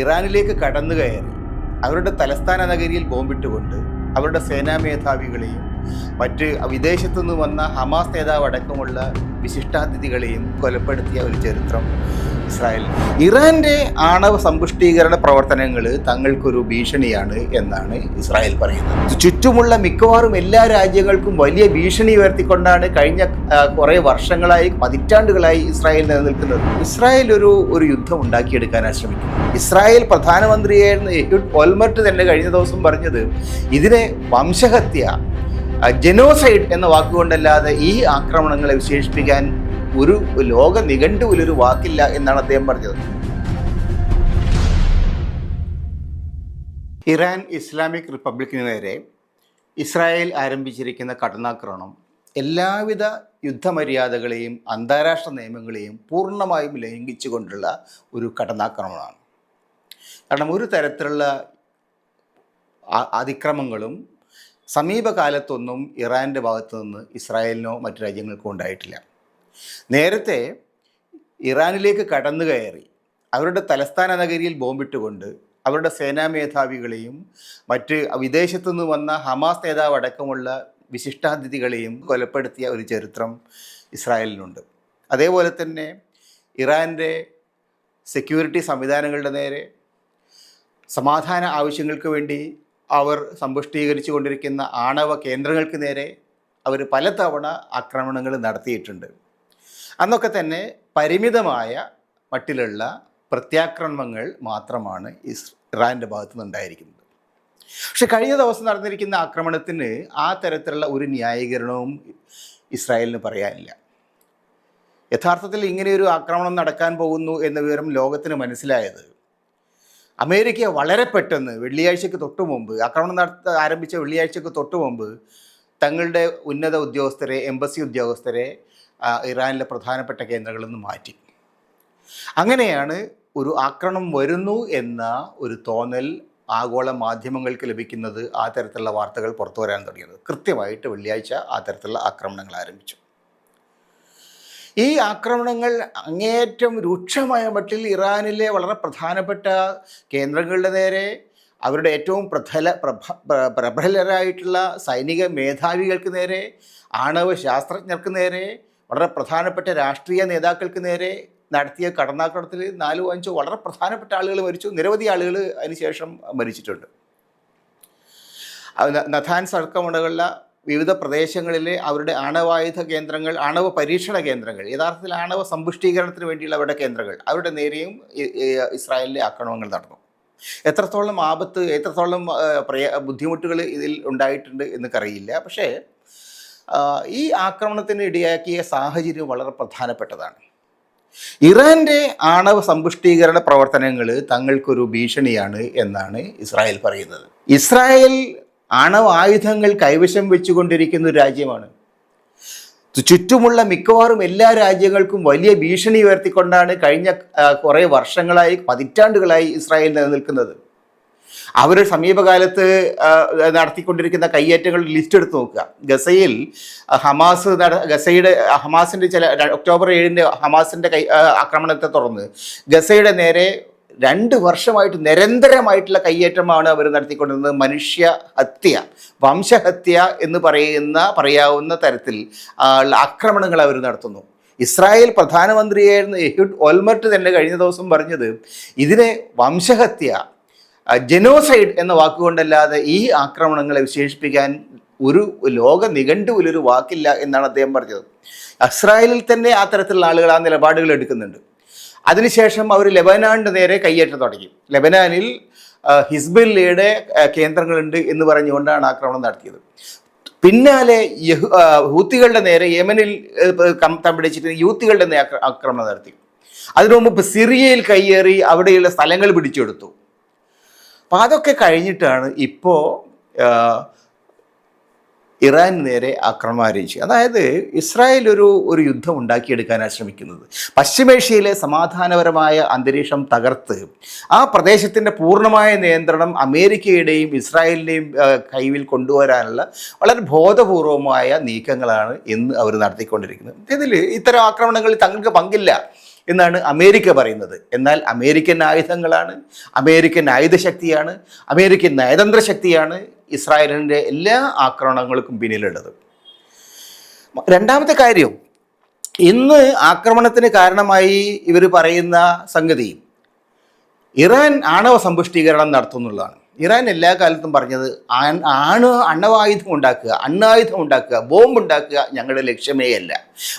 ഇറാനിലേക്ക് കടന്നു കയറി അവരുടെ തലസ്ഥാന നഗരിയിൽ ബോംബിട്ടുകൊണ്ട് അവരുടെ സേനാ മേധാവികളെയും മറ്റ് വിദേശത്തു നിന്ന് വന്ന ഹമാസ് നേതാവ് അടക്കമുള്ള വിശിഷ്ടാതിഥികളെയും കൊലപ്പെടുത്തിയ ഒരു ചരിത്രം ഇസ്രായേൽ. ഇറാന്റെ ആണവ സമ്പുഷ്ടീകരണ പ്രവർത്തനങ്ങൾ തങ്ങൾക്കൊരു ഭീഷണിയാണ് എന്നാണ് ഇസ്രായേൽ പറയുന്നത്. ചുറ്റുമുള്ള മിക്കവാറും എല്ലാ രാജ്യങ്ങൾക്കും വലിയ ഭീഷണി ഉയർത്തിക്കൊണ്ടാണ് കഴിഞ്ഞ കുറേ വർഷങ്ങളായി പതിറ്റാണ്ടുകളായി ഇസ്രായേൽ നിലനിൽക്കുന്നത്. ഇസ്രായേൽ ഒരു ഒരു യുദ്ധം ഉണ്ടാക്കിയെടുക്കാനാണ് ശ്രമിക്കുന്നത് ഇസ്രായേൽ പ്രധാനമന്ത്രിയായിരുന്ന ഒൽമർട്ട് തന്നെ കഴിഞ്ഞ ദിവസം പറഞ്ഞത് ഇതിനെ വംശഹത്യ ജനോസൈഡ് എന്ന വാക്കുകൊണ്ടല്ലാതെ ഈ ആക്രമണങ്ങളെ വിശേഷിപ്പിക്കാൻ ഒരു ലോക നിഘണ്ടുവിലൊരു വാക്കില്ല എന്നാണ് അദ്ദേഹം പറഞ്ഞത്. ഇറാൻ ഇസ്ലാമിക് റിപ്പബ്ലിക്കിന് നേരെ ഇസ്രായേൽ ആരംഭിച്ചിരിക്കുന്ന കടന്നാക്രമണം എല്ലാവിധ യുദ്ധമര്യാദകളെയും അന്താരാഷ്ട്ര നിയമങ്ങളെയും പൂർണമായും ലംഘിച്ചുകൊണ്ടുള്ള ഒരു കടന്നാക്രമണമാണ് കാരണം ഒരു തരത്തിലുള്ള അതിക്രമങ്ങളും സമീപകാലത്തൊന്നും ഇറാന്റെ ഭാഗത്തു നിന്ന് ഇസ്രായേലിനോ മറ്റു രാജ്യങ്ങൾക്കോ ഉണ്ടായിട്ടില്ല. നേരത്തെ ഇറാനിലേക്ക് കടന്നു കയറി അവരുടെ തലസ്ഥാന നഗരിയിൽ ബോംബിട്ടുകൊണ്ട് അവരുടെ സേനാ മേധാവികളെയും മറ്റ് വിദേശത്തു നിന്ന് വന്ന ഹമാസ് നേതാവ് അടക്കമുള്ള വിശിഷ്ടാതിഥികളെയും കൊലപ്പെടുത്തിയ ഒരു ചരിത്രം ഇസ്രായേലിനുണ്ട്. അതേപോലെ തന്നെ ഇറാന്റെ സെക്യൂരിറ്റി സംവിധാനങ്ങളുടെ നേരെ സമാധാന ആവശ്യങ്ങൾക്ക് വേണ്ടി അവർ സമ്പുഷ്ടീകരിച്ചു കൊണ്ടിരിക്കുന്ന ആണവ കേന്ദ്രങ്ങൾക്ക് നേരെ അവർ പലതവണ ആക്രമണങ്ങൾ നടത്തിയിട്ടുണ്ട്. അന്നൊക്കെ തന്നെ പരിമിതമായ മട്ടിലുള്ള പ്രത്യാക്രമണങ്ങൾ മാത്രമാണ് ഇറാന്റെ ഭാഗത്തു നിന്നുണ്ടായിരിക്കുന്നത് പക്ഷെ കഴിഞ്ഞ ദിവസം നടന്നിരിക്കുന്ന ആക്രമണത്തിന് ആ തരത്തിലുള്ള ഒരു ന്യായീകരണവും ഇസ്രായേലിന് പറയാനില്ല. യഥാർത്ഥത്തിൽ ഇങ്ങനെയൊരു ആക്രമണം നടക്കാൻ പോകുന്നു എന്ന വിവരം ലോകത്തിന് മനസ്സിലായത് അമേരിക്ക വളരെ പെട്ടെന്ന് വെള്ളിയാഴ്ചക്ക് തൊട്ടു മുമ്പ് ആക്രമണം നടത്ത ആരംഭിച്ച വെള്ളിയാഴ്ചക്ക് തൊട്ടു മുമ്പ് തങ്ങളുടെ ഉന്നത ഉദ്യോഗസ്ഥരെ എംബസി ഉദ്യോഗസ്ഥരെ ഇറാനിലെ പ്രധാനപ്പെട്ട കേന്ദ്രങ്ങളിൽ നിന്ന് മാറ്റി. അങ്ങനെയാണ് ഒരു ആക്രമണം വരുന്നു എന്ന ഒരു തോന്നൽ ആഗോള മാധ്യമങ്ങൾക്ക് ലഭിക്കുന്നത് ആ തരത്തിലുള്ള വാർത്തകൾ പുറത്തു വരാൻ തുടങ്ങിയത്. കൃത്യമായിട്ട് വെള്ളിയാഴ്ച ആ തരത്തിലുള്ള ആക്രമണങ്ങൾ ആരംഭിച്ചു. ഈ ആക്രമണങ്ങൾ അങ്ങേയറ്റം രൂക്ഷമായ മട്ടിൽ ഇറാനിലെ വളരെ പ്രധാനപ്പെട്ട കേന്ദ്രങ്ങളുടെ നേരെ അവരുടെ ഏറ്റവും പ്രഥല പ്രഭ പ്രബലരായിട്ടുള്ള സൈനിക മേധാവികൾക്ക് നേരെ ആണവ ശാസ്ത്രജ്ഞർക്ക് നേരെ വളരെ പ്രധാനപ്പെട്ട രാഷ്ട്രീയ നേതാക്കൾക്ക് നേരെ നടത്തിയ കടന്നാക്രമണത്തിൽ നാലോ അഞ്ചോ വളരെ പ്രധാനപ്പെട്ട ആളുകൾ മരിച്ചു. നിരവധി ആളുകൾ അതിനുശേഷം മരിച്ചിട്ടുണ്ട്. നഥാൻ അടക്കമുള്ള വിവിധ പ്രദേശങ്ങളിലെ അവരുടെ ആണവായുധ കേന്ദ്രങ്ങൾ ആണവ പരീക്ഷണ കേന്ദ്രങ്ങൾ യഥാർത്ഥത്തിൽ ആണവ സമ്പുഷ്ടീകരണത്തിന് വേണ്ടിയുള്ള അവരുടെ കേന്ദ്രങ്ങൾ അവരുടെ നേരെയും ഇസ്രായേലിലെ ആക്രമണങ്ങൾ നടന്നു. എത്രത്തോളം ആപത്ത് എത്രത്തോളം പ്രയ ബുദ്ധിമുട്ടുകൾ ഇതിൽ ഉണ്ടായിട്ടുണ്ട് എന്നൊക്കറിയില്ല. പക്ഷേ ഈ ആക്രമണത്തിന് ഇടയാക്കിയ സാഹചര്യം വളരെ പ്രധാനപ്പെട്ടതാണ്. ഇറാന്റെ ആണവ സമ്പുഷ്ടീകരണ പ്രവർത്തനങ്ങൾ തങ്ങൾക്കൊരു ഭീഷണിയാണ് എന്നാണ് ഇസ്രായേൽ പറയുന്നത്. ഇസ്രായേൽ ആണവ ആയുധങ്ങൾ കൈവശം വെച്ചുകൊണ്ടിരിക്കുന്ന ഒരു രാജ്യമാണ്. ചുറ്റുമുള്ള മിക്കവാറും എല്ലാ രാജ്യങ്ങൾക്കും വലിയ ഭീഷണി ഉയർത്തിക്കൊണ്ടാണ് കഴിഞ്ഞ കുറേ വർഷങ്ങളായി പതിറ്റാണ്ടുകളായി ഇസ്രായേൽ നിലനിൽക്കുന്നത്. അവർ സമീപകാലത്ത് നടത്തിക്കൊണ്ടിരിക്കുന്ന കയ്യേറ്റങ്ങളുടെ ലിസ്റ്റ് എടുത്ത് നോക്കുക. ഗസയിൽ ഹമാസ് ഗസയുടെ ഹമാസിന്റെ ചില ഒക്ടോബർ ഏഴിന്റെ ഹമാസിന്റെ കൈ ആക്രമണത്തെ തുടർന്ന് ഗസയുടെ നേരെ രണ്ട് വർഷമായിട്ട് നിരന്തരമായിട്ടുള്ള കയ്യേറ്റമാണ് അവർ നടത്തിക്കൊണ്ടിരുന്നത് മനുഷ്യ ഹത്യ വംശഹത്യ എന്ന് പറയുന്ന പറയാവുന്ന തരത്തിൽ ആക്രമണങ്ങൾ അവർ നടത്തുന്നു. ഇസ്രായേൽ പ്രധാനമന്ത്രിയായിരുന്ന എഹുഡ് ഓൽമർട്ട് തന്നെ കഴിഞ്ഞ ദിവസം പറഞ്ഞത് ഇതിനെ വംശഹത്യ ജനോസൈഡ് എന്ന വാക്കുകൊണ്ടല്ലാതെ ഈ ആക്രമണങ്ങളെ വിശേഷിപ്പിക്കാൻ ഒരു ലോക നിഘണ്ടുവിലൊരു വാക്കില്ല എന്നാണ് അദ്ദേഹം പറഞ്ഞത്. ഇസ്രായേലിൽ തന്നെ ആ തരത്തിലുള്ള ആളുകൾ ആ നിലപാടുകൾ എടുക്കുന്നുണ്ട്. അതിനുശേഷം അവർ ലെബനാനിന്റെ നേരെ കയ്യേറ്റം തുടങ്ങി. ലെബനാനിൽ ഹിസ്ബുല്ലയുടെ കേന്ദ്രങ്ങളുണ്ട് എന്ന് പറഞ്ഞുകൊണ്ടാണ് ആക്രമണം നടത്തിയത്. പിന്നാലെ യഹു ഹൂത്തികളുടെ നേരെ യമനിൽ തമ്പിടിച്ചിട്ട് യൂത്തികളുടെ നേരെ ആക്രമണം നടത്തി. അതിനു മുമ്പ് സിറിയയിൽ കയ്യേറി അവിടെയുള്ള സ്ഥലങ്ങൾ പിടിച്ചെടുത്തു. അപ്പോൾ അതൊക്കെ കഴിഞ്ഞിട്ടാണ് ഇപ്പോൾ ഇറാൻ നേരെ ആക്രമണം ആരംഭിച്ചു അതായത് ഇസ്രായേൽ ഒരു ഒരു യുദ്ധം ഉണ്ടാക്കിയെടുക്കാനാണ് ശ്രമിക്കുന്നത്. പശ്ചിമേഷ്യയിലെ സമാധാനപരമായ അന്തരീക്ഷം തകർത്ത് ആ പ്രദേശത്തിന്റെ പൂർണമായ നിയന്ത്രണം അമേരിക്കയുടെയും ഇസ്രായേലിന്റെയും കൈവിൽ കൊണ്ടുവരാനുള്ള വളരെ ബോധപൂർവമായ നീക്കങ്ങളാണ് ഇന്ന് അവർ നടത്തിക്കൊണ്ടിരിക്കുന്നത്. ഇതിൽ ഇത്തരം ആക്രമണങ്ങളിൽ തങ്ങൾക്ക് പങ്കില്ല. എന്നാണ് അമേരിക്ക പറയുന്നത്. എന്നാൽ അമേരിക്കൻ ആയുധങ്ങളാണ് അമേരിക്കൻ ആയുധശക്തിയാണ് അമേരിക്കൻ നയതന്ത്ര ശക്തിയാണ് ഇസ്രായേലിന്റെ എല്ലാ ആക്രമണങ്ങൾക്കും പിന്നിലുള്ളത്. രണ്ടാമത്തെ കാര്യം ഇന്ന് ആക്രമണത്തിന് കാരണമായി ഇവർ പറയുന്ന സംഗതി ഇറാൻ ആണവ സമ്പുഷ്ടീകരണം നടത്തുന്നുള്ളതാണ്. ഇറാൻ എല്ലാ കാലത്തും പറഞ്ഞത് ആണ് അണവായുധം ഉണ്ടാക്കുക അണ്ണായുധം ഉണ്ടാക്കുക ബോംബ് ഉണ്ടാക്കുക ഞങ്ങളുടെ ലക്ഷ്യമേ അല്ല.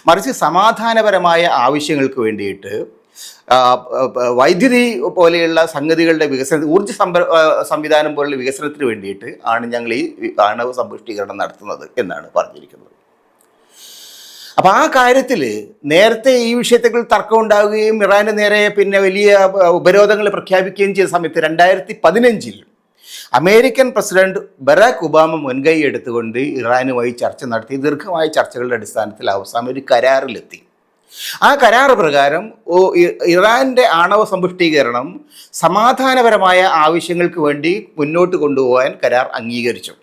മറിച്ച് സമാധാനപരമായ ആവശ്യങ്ങൾക്ക് വേണ്ടിയിട്ട് വൈദ്യുതി പോലെയുള്ള സംഗതികളുടെ വികസന ഊർജ സംഭ സംവിധാനം പോലുള്ള വികസനത്തിന് വേണ്ടിയിട്ട് ആണ് ഞങ്ങൾ ഈ ആണവ സമ്പുഷ്ടീകരണം നടത്തുന്നത് എന്നാണ് പറഞ്ഞിരിക്കുന്നത്. അപ്പോൾ ആ കാര്യത്തിൽ നേരത്തെ ഈ വിഷയത്തിൽ തർക്കം ഉണ്ടാവുകയും ഇറാന് നേരെ പിന്നെ വലിയ ഉപരോധങ്ങൾ പ്രഖ്യാപിക്കുകയും ചെയ്ത സമയത്ത് രണ്ടായിരത്തി പതിനഞ്ചിൽ അമേരിക്കൻ പ്രസിഡന്റ് ബറാക്ക് ഒബാമ മുൻകൈ എടുത്തുകൊണ്ട് ഇറാനുമായി ചർച്ച നടത്തി ദീർഘമായ ചർച്ചകളുടെ അടിസ്ഥാനത്തിൽ അവസാനം ഒരു കരാറിലെത്തി. ആ കരാർ പ്രകാരം ഇറാന്റെ ആണവ സമ്പുഷ്ടീകരണം സമാധാനപരമായ ആവശ്യങ്ങൾക്ക് വേണ്ടി മുന്നോട്ട് കൊണ്ടുപോകാൻ കരാർ അംഗീകരിച്ചു.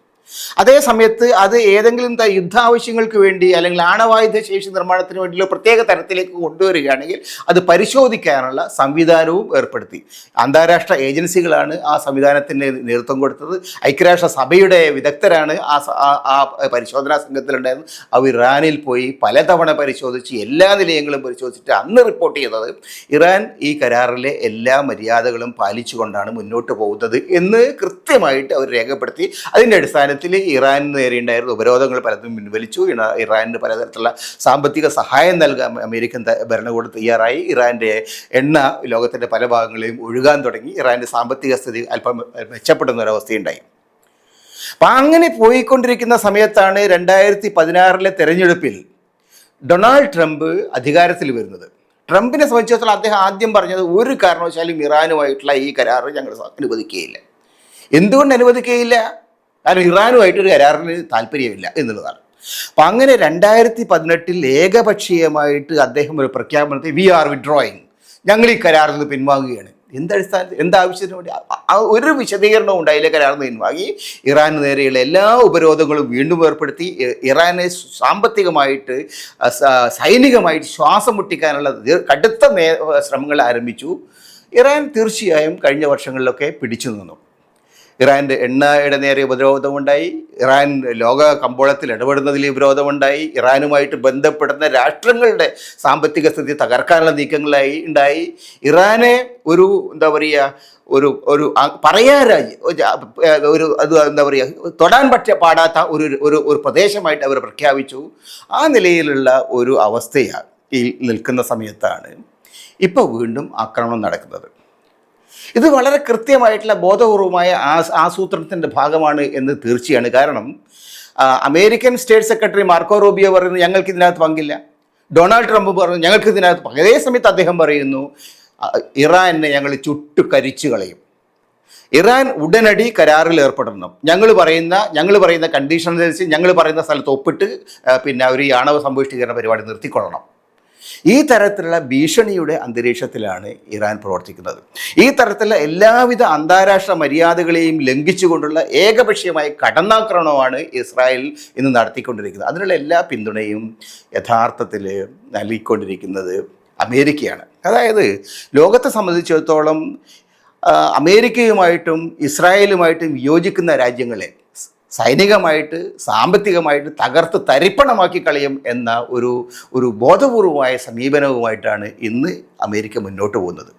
അതേ സമയത്ത് അത് ഏതെങ്കിലും യുദ്ധ ആവശ്യങ്ങൾക്ക് വേണ്ടി അല്ലെങ്കിൽ ആണവായുധ ശേഷി നിർമ്മാണത്തിന് വേണ്ടിയുള്ള പ്രത്യേക തരത്തിലേക്ക് കൊണ്ടുവരികയാണെങ്കിൽ അത് പരിശോധിക്കാനുള്ള സംവിധാനവും ഏർപ്പെടുത്തി. അന്താരാഷ്ട്ര ഏജൻസികളാണ് ആ സംവിധാനത്തിന് നേതൃത്വം കൊടുത്തത്. ഐക്യരാഷ്ട്ര സഭയുടെ വിദഗ്ധരാണ് ആ ആ- പരിശോധനാ സംഘത്തിലുണ്ടായിരുന്നത്. അവർ ഇറാനിൽ പോയി പലതവണ പരിശോധിച്ച് എല്ലാ നിലയങ്ങളും പരിശോധിച്ചിട്ട് അന്ന് റിപ്പോർട്ട് ചെയ്തത് ഇറാൻ ഈ കരാറിലെ എല്ലാ മര്യാദകളും പാലിച്ചുകൊണ്ടാണ് മുന്നോട്ട് പോകുന്നത് എന്ന് കൃത്യമായിട്ട് അവർ രേഖപ്പെടുത്തി. അതിന്റെ അടിസ്ഥാനത്തിൽ ഇറാനിന് നേരെയുണ്ടായിരുന്ന ഉപരോധങ്ങൾ പലതും പിൻവലിച്ചു. ഇറാനിന് പലതരത്തിലുള്ള സാമ്പത്തിക സഹായം നൽകാൻ അമേരിക്കൻ ഭരണകൂടം തയ്യാറായി. ഇറാന്റെ എണ്ണ ലോകത്തിന്റെ പല ഭാഗങ്ങളെയും ഒഴുകാൻ തുടങ്ങി. ഇറാന്റെ സാമ്പത്തിക സ്ഥിതി അല്പം മെച്ചപ്പെടുന്ന ഒരവസ്ഥയുണ്ടായി അപ്പം അങ്ങനെ പോയിക്കൊണ്ടിരിക്കുന്ന സമയത്താണ് രണ്ടായിരത്തി പതിനാറിലെ തെരഞ്ഞെടുപ്പിൽ ഡൊണാൾഡ് ട്രംപ് അധികാരത്തിൽ വരുന്നത്. ട്രംപിനെ സംബന്ധിച്ചിടത്തോളം അദ്ദേഹം ആദ്യം പറഞ്ഞത് ഒരു കാരണവശാലും ഇറാനുമായിട്ടുള്ള ഈ കരാർ ഞങ്ങൾ അനുവദിക്കുകയില്ല. എന്തുകൊണ്ട് അനുവദിക്കുകയില്ല? കാരണം ഇറാനുമായിട്ടൊരു കരാറിന് താല്പര്യമില്ല എന്നുള്ളതാണ്. അപ്പം അങ്ങനെ രണ്ടായിരത്തി പതിനെട്ടിൽ ഏകപക്ഷീയമായിട്ട് അദ്ദേഹം ഒരു പ്രഖ്യാപനത്തെ വി ആർ വിഡ്രോയിങ്. ഞങ്ങൾ ഈ കരാറിൽ നിന്ന് പിൻവാങ്ങുകയാണ്. എന്തടിസ്ഥാനത്തിൽ എന്താവശ്യത്തിന് വേണ്ടി? ഒരു വിശദീകരണവും ഉണ്ടായില്ല നിന്ന് പിൻവാങ്ങി. ഇറാന് നേരെയുള്ള എല്ലാ ഉപരോധങ്ങളും വീണ്ടും ഏർപ്പെടുത്തി. ഇറാനെ സാമ്പത്തികമായിട്ട് സൈനികമായിട്ട് ശ്വാസം മുട്ടിക്കാനുള്ള കടുത്ത ശ്രമങ്ങൾ ആരംഭിച്ചു. ഇറാൻ തീർച്ചയായും കഴിഞ്ഞ വർഷങ്ങളിലൊക്കെ പിടിച്ചു നിന്നു. ഇറാന്റെ എണ്ണയുടെ നേരെ ഉപരോധമുണ്ടായി ഇറാൻ ലോക കമ്പോളത്തിൽ ഇടപെടുന്നതിൽ ഉപരോധമുണ്ടായി ഇറാനുമായിട്ട് ബന്ധപ്പെടുന്ന രാഷ്ട്രങ്ങളുടെ സാമ്പത്തിക സ്ഥിതി തകർക്കാനുള്ള നീക്കങ്ങളായി ഉണ്ടായി. ഇറാനെ ഒരു എന്താ പറയുക ഒരു ഒരു പറയാ രാജ്യം ഒരു- അത് എന്താ പറയുക തൊടാൻ പറ്റ പാടാത്ത ഒരു ഒരു ഒരു പ്രദേശമായിട്ട് അവർ പ്രഖ്യാപിച്ചു. ആ നിലയിലുള്ള ഒരു അവസ്ഥയാണ് ഈ നിൽക്കുന്ന സമയത്താണ്. ഇപ്പോൾ വീണ്ടും ആക്രമണം നടക്കുന്നത്. ഇത് വളരെ കൃത്യമായിട്ടുള്ള ബോധപൂർവമായ ആസ് ആസൂത്രണത്തിന്റെ ഭാഗമാണ് എന്ന് തീർച്ചയാണ്. കാരണം American state secretary Marco Rubio പറയുന്നു ഞങ്ങൾക്ക് ഇതിനകത്ത് പങ്കില്ല. ഡൊണാൾഡ് ട്രംപ് പറഞ്ഞു ഞങ്ങൾക്ക് ഇതിനകത്ത് പങ്ക് അതേ സമയത്ത് അദ്ദേഹം പറയുന്നു ഇറാനെ ഞങ്ങൾ ചുട്ടു കരിച്ചു കളയും. ഇറാൻ ഉടനടി കരാറിൽ ഏർപ്പെടണം. ഞങ്ങൾ പറയുന്ന ഞങ്ങൾ പറയുന്ന കണ്ടീഷൻ അനുസരിച്ച് ഞങ്ങൾ പറയുന്ന സ്ഥലത്ത് ഒപ്പിട്ട് പിന്നെ അവർ ഈ ആണവ സമ്പുഷ്ടീകരണ പരിപാടി നിർത്തിക്കൊള്ളണം. ഈ തരത്തിലുള്ള ഭീഷണിയുടെ അന്തരീക്ഷത്തിലാണ് ഇറാൻ പ്രവർത്തിക്കുന്നത്. ഈ തരത്തിലുള്ള എല്ലാവിധ അന്താരാഷ്ട്ര മര്യാദകളെയും ലംഘിച്ചുകൊണ്ടുള്ള ഏകപക്ഷീയമായ കടന്നാക്രമണമാണ് ഇസ്രായേൽ ഇന്ന് നടത്തിക്കൊണ്ടിരിക്കുന്നത്. അതിനുള്ള എല്ലാ പിന്തുണയും യഥാർത്ഥത്തിൽ നൽകിക്കൊണ്ടിരിക്കുന്നത് അമേരിക്കയാണ്. അതായത് ലോകത്തെ സംബന്ധിച്ചിടത്തോളം അമേരിക്കയുമായിട്ടും ഇസ്രായേലുമായിട്ടും യോജിക്കുന്ന രാജ്യങ്ങളെ സൈനികമായിട്ട് സാമ്പത്തികമായിട്ട് തകർത്ത് തരിപ്പണമാക്കി കളയും എന്ന ഒരു ഒരു ബോധപൂർവമായ സമീപനവുമായിട്ടാണ് ഇന്ന് അമേരിക്ക മുന്നോട്ട് പോകുന്നത്.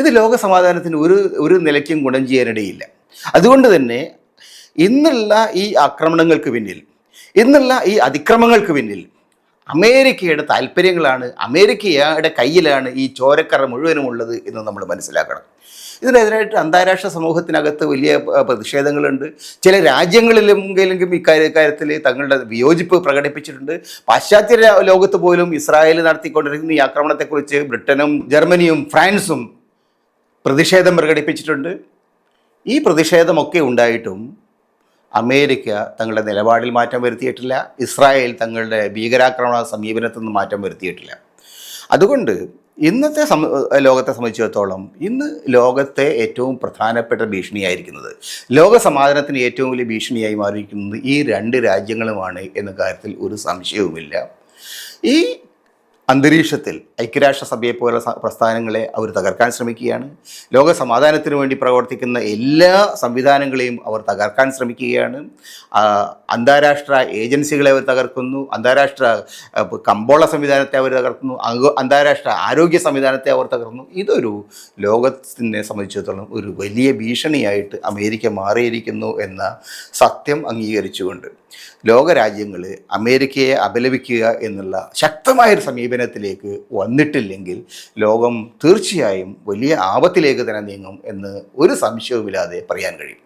ഇത് ലോക സമാധാനത്തിന് ഒരു ഒരു നിലയ്ക്കും ഗുണം ചെയ്യാനിടയില്ല. അതുകൊണ്ട് തന്നെ ഇന്നുള്ള ഈ ആക്രമണങ്ങൾക്ക് പിന്നിൽ ഇന്നുള്ള ഈ അതിക്രമങ്ങൾക്ക് പിന്നിൽ അമേരിക്കയുടെ താല്പര്യങ്ങളാണ് അമേരിക്കയുടെ കയ്യിലാണ് ഈ ചോരക്കറ മുഴുവനും ഉള്ളത് എന്ന് നമ്മൾ മനസ്സിലാക്കണം. ഇതിനെതിരായിട്ട് അന്താരാഷ്ട്ര സമൂഹത്തിനകത്ത് വലിയ പ്രതിഷേധങ്ങളുണ്ട്. ചില രാജ്യങ്ങളിലെങ്കിലും ഇക്കാര്യത്തിൽ കാര്യത്തിൽ തങ്ങളുടെ വിയോജിപ്പ് പ്രകടിപ്പിച്ചിട്ടുണ്ട്. പാശ്ചാത്യ ലോകത്ത് പോലും ഇസ്രായേൽ നടത്തിക്കൊണ്ടിരിക്കുന്ന ഈ ആക്രമണത്തെക്കുറിച്ച് ബ്രിട്ടനും ജർമ്മനിയും ഫ്രാൻസും പ്രതിഷേധം പ്രകടിപ്പിച്ചിട്ടുണ്ട്. ഈ പ്രതിഷേധമൊക്കെ ഉണ്ടായിട്ടും അമേരിക്ക തങ്ങളുടെ നിലപാടിൽ മാറ്റം വരുത്തിയിട്ടില്ല. ഇസ്രായേൽ തങ്ങളുടെ ഭീകരാക്രമണ സമീപനത്തിൽ നിന്ന് മാറ്റം വരുത്തിയിട്ടില്ല. അതുകൊണ്ട് ഇന്നത്തെ ലോകത്തെ സംബന്ധിച്ചിടത്തോളം ഇന്ന് ലോകത്തെ ഏറ്റവും പ്രധാനപ്പെട്ട ഭീഷണിയായിരിക്കുന്നത്. ലോക സമാധാനത്തിന് ഏറ്റവും വലിയ ഭീഷണിയായി മാറിയിരിക്കുന്നത് ഈ രണ്ട് രാജ്യങ്ങളുമാണ് എന്ന കാര്യത്തിൽ ഒരു സംശയവുമില്ല. ഈ അന്തരീക്ഷത്തിൽ ഐക്യരാഷ്ട്രസഭയെ പോലെ സ- പ്രസ്ഥാനങ്ങളെ അവർ തകർക്കാൻ ശ്രമിക്കുകയാണ്. ലോക സമാധാനത്തിന് വേണ്ടി പ്രവർത്തിക്കുന്ന എല്ലാ സംവിധാനങ്ങളെയും അവർ തകർക്കാൻ ശ്രമിക്കുകയാണ്. അന്താരാഷ്ട്ര ഏജൻസികളെ അവർ തകർക്കുന്നു. അന്താരാഷ്ട്ര കമ്പോള സംവിധാനത്തെ അവർ തകർക്കുന്നു. അന്താരാഷ്ട്ര ആരോഗ്യ സംവിധാനത്തെ അവർ തകർന്നു. ഇതൊരു ലോകത്തിനെ സംബന്ധിച്ചിടത്തോളം ഒരു വലിയ ഭീഷണിയായിട്ട് അമേരിക്ക മാറിയിരിക്കുന്നു എന്ന സത്യം അംഗീകരിച്ചുകൊണ്ട് ലോകരാജ്യങ്ങൾ അമേരിക്കയെ അപലപിക്കുക എന്നുള്ള ശക്തമായൊരു സമീപനത്തിലേക്ക് വന്നിട്ടില്ലെങ്കിൽ ലോകം തീർച്ചയായും വലിയ ആപത്തിലേക്ക് തന്നെ നീങ്ങും എന്ന് ഒരു സംശയവുമില്ലാതെ പറയാൻ കഴിയും.